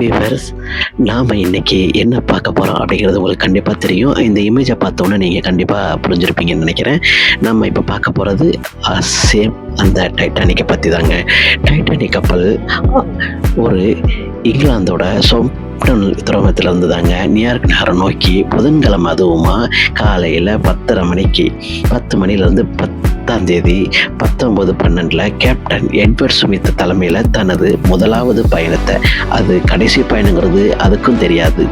Viewers நாம் இன்னைக்கு என்ன பார்க்க போகிறோம் அப்படிங்கிறது உங்களுக்கு கண்டிப்பாக தெரியும். இந்த இமேஜை பார்த்தோன்னே நீங்கள் கண்டிப்பாக புரிஞ்சிருப்பீங்கன்னு நினைக்கிறேன். நம்ம இப்போ பார்க்க போகிறது சேம் அந்த டைட்டானிக்கை பற்றி தாங்க டைட்டானிக் கப்பல் ஒரு இங்கிலாந்தோட சொம் துறைமுகத்தில் இருந்து தாங்க நியூயார்க் நகரம் நோக்கி புதன்கிழமை அதுவுமா காலையில் பத்தரை மணிக்கு பத்து மணிலேருந்து ஆறாம் தேதி பத்தொன்பது பன்னெண்டில் கேப்டன் எட்வர்ட் சுமித் தலைமையில் தனது முதலாவது பயணத்தை. அது கடைசி பயணங்கிறது அதுக்கும் தெரியாது.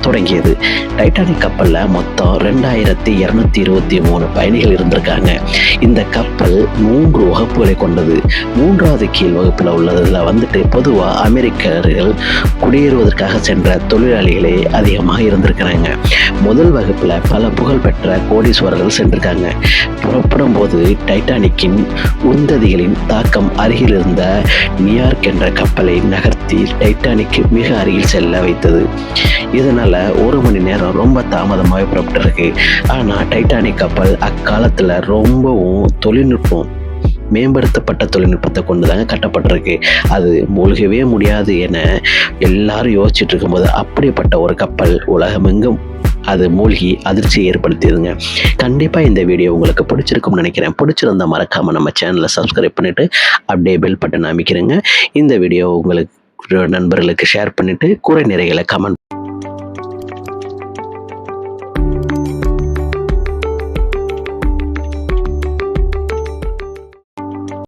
தொடங்கியது. டைட்டானிக் கப்பலில் மொத்தம் ரெண்டாயிரத்தி இரநூத்தி இருபத்தி மூணு பயணிகள் இருந்திருக்காங்க. இந்த கப்பல் மூன்று வகுப்புகளை கொண்டது. மூன்றாவது கீழ் வகுப்பில் உள்ளதில் வந்துட்டு பொதுவாக அமெரிக்கர்கள் குடியேறுவதற்காக சென்ற தொழிலாளிகளே அதிகமாக இருந்திருக்கிறாங்க. முதல் வகுப்பில் பல புகழ்பெற்ற கோடீஸ்வரர்கள் சென்றிருக்காங்க. புறப்படும் போது டைட்டானிக்கின் உந்ததிகளின் தாக்கம் அருகில் இருந்த நியூயார்க் என்ற கப்பலை நகர்த்தி டைட்டானிக்கு மிக அருகில் செல்ல வைத்தது. இதனால ஒரு மணி நேரம் ரொம்ப தாமதமாக புறப்பட்டிருக்கு. ஆனால் டைட்டானிக் கப்பல் அக்காலத்தில் ரொம்பவும் தொழில்நுட்பம் மேம்படுத்தப்பட்ட தொழில்நுட்பத்தை கொண்டு தாங்க கட்டப்பட்டிருக்கு. அது மூழ்கவே முடியாது என எல்லாரும் யோசிச்சுட்டு இருக்கும்போது அப்படிப்பட்ட ஒரு கப்பல் உலகமெங்கும் அது மூழ்கி அதிர்ச்சியை ஏற்படுத்தியதுங்க கண்டிப்பாக இந்த வீடியோ உங்களுக்கு பிடிச்சிருக்கும்னு நினைக்கிறேன். பிடிச்சிருந்தா மறக்காமல் நம்ம சேனலை சப்ஸ்கிரைப் பண்ணிவிட்டு அப்படியே பெல் பட்டன் அமைக்கிறேங்க. இந்த வீடியோ உங்களுக்கு நண்பர்களுக்கு ஷேர் பண்ணிவிட்டு குறை நிறைகளை கமெண்ட்